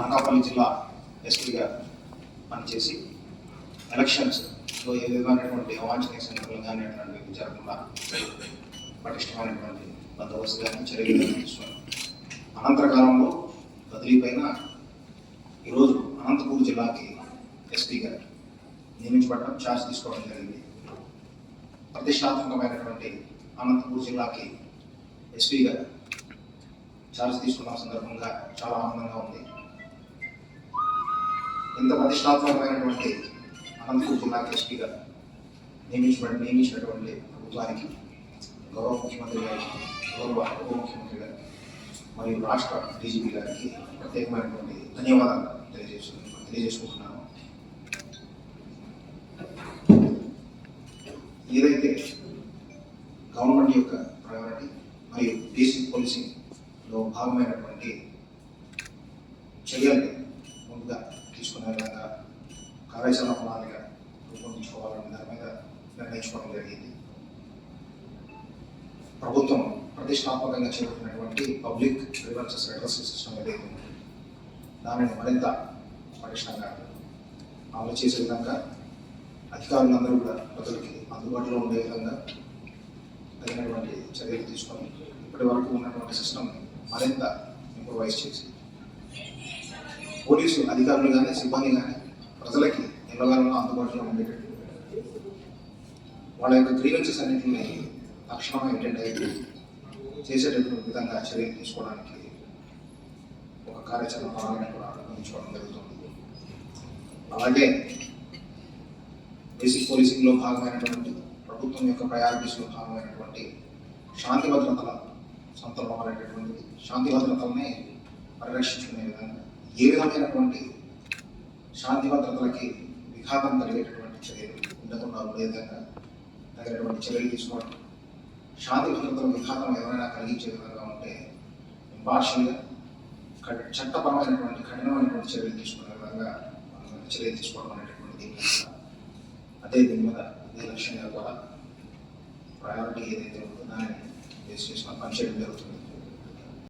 అనకాపల్లి జిల్లా ఎస్పీగా పనిచేసి ఎలక్షన్స్లో ఏ విధమైనటువంటి అవాంఛనీయ సంఘటనలు కానీ అటువంటివి జరగకుండా పటిష్టమైనటువంటి బందోబస్తు కానీ చర్యలు తీసుకున్నాం అనంతర కాలంలో బదిలీ పైన ఈరోజు అనంతపూర్ జిల్లాకి ఎస్పీగా నియమించబడడం ఛార్జ్ తీసుకోవడం జరిగింది. ప్రతిష్టాత్మకమైనటువంటి అనంతపూర్ జిల్లాకి ఎస్పీగా ఛార్జ్ తీసుకున్న సందర్భంగా చాలా ఆనందంగా ఉంది. ఇంత ప్రతిష్టాత్మకమైనటువంటి అనంతపూర్ జిల్లాకి ఎస్పీగా నియమించబడి నియమించినటువంటి ప్రభుత్వానికి గౌరవ ముఖ్యమంత్రి గారికి గౌరవ ఉప ముఖ్యమంత్రి గారికి మరియు రాష్ట్ర డీజీపీ గారికి ప్రత్యేకమైనటువంటి ధన్యవాదాలు తెలియజేసు తెలియజేసుకుంటున్నాను. ఏదైతే గవర్నమెంట్ యొక్క ప్రయారిటీ మరియు బేసిక్ పాలసీలో భాగమైనటువంటి చర్యలు ముందుగా తీసుకునే విధంగా కార్యాచరణ ప్రణాళిక రూపొందించుకోవాలనే దాని మీద నిర్ణయించుకోవడం జరిగింది. ప్రభుత్వం ప్రతిష్టాత్మకంగా చేపట్టినటువంటి పబ్లిక్ గ్రీవెన్సెస్ రెడ్రసల్ సిస్టమ్ ఏదైతే దానిని మరింత పటిష్టంగా అమలు చేసే విధంగా అధికారులందరూ కూడా ప్రజలకి అందుబాటులో ఉండే విధంగా తగినటువంటి చర్యలు తీసుకొని ఇప్పటి వరకు ఉన్నటువంటి సిస్టమ్ మరింత ఇంప్రూవైజ్ చేసి పోలీసు అధికారులు కానీ సిబ్బంది కానీ ప్రజలకి ఎల్లవేళలా అందుబాటులో ఉండేటట్టు. వాళ్ళ యొక్క గ్రీవెన్సెస్ అన్నింటినీ తక్షణమే అటెండ్ అయ్యి చేసేటటువంటి విధంగా చర్యలు తీసుకోవడానికి ఒక కార్యాచరణ ప్రణాళిక కూడా రూపొందించుకోవడం జరుగుతుంది. అలాగే బేసిక్ పోలీసింగ్లో భాగమైనటువంటి ప్రభుత్వం యొక్క ప్రయారిటీస్లో భాగమైనటువంటి శాంతి భద్రతల సంతర్పం అనేటటువంటిది శాంతి భద్రతలనే పరిరక్షించుకునే విధంగా ఏ విధమైనటువంటి శాంతి భద్రతలకి విఘాతం కలిగేటటువంటి చర్యలు ఉండకుండా ఉండే విధంగా తగినటువంటి చర్యలు తీసుకోవడం. శాంతి భద్రతల విఘాతం ఎవరైనా కలిగించే విధంగా ఉంటే ఇంపార్షియల్గా చట్టపరమైనటువంటి కఠినమైనటువంటి చర్యలు తీసుకునే విధంగా మనం చర్యలు తీసుకోవడం అనేటటువంటి దీని అదే దీని మీద అదే లక్ష్యంగా కూడా ప్రయారిటీ ఏదైతే ఉందో దాన్ని బేస్ చేసిన పనిచేయడం జరుగుతుంది.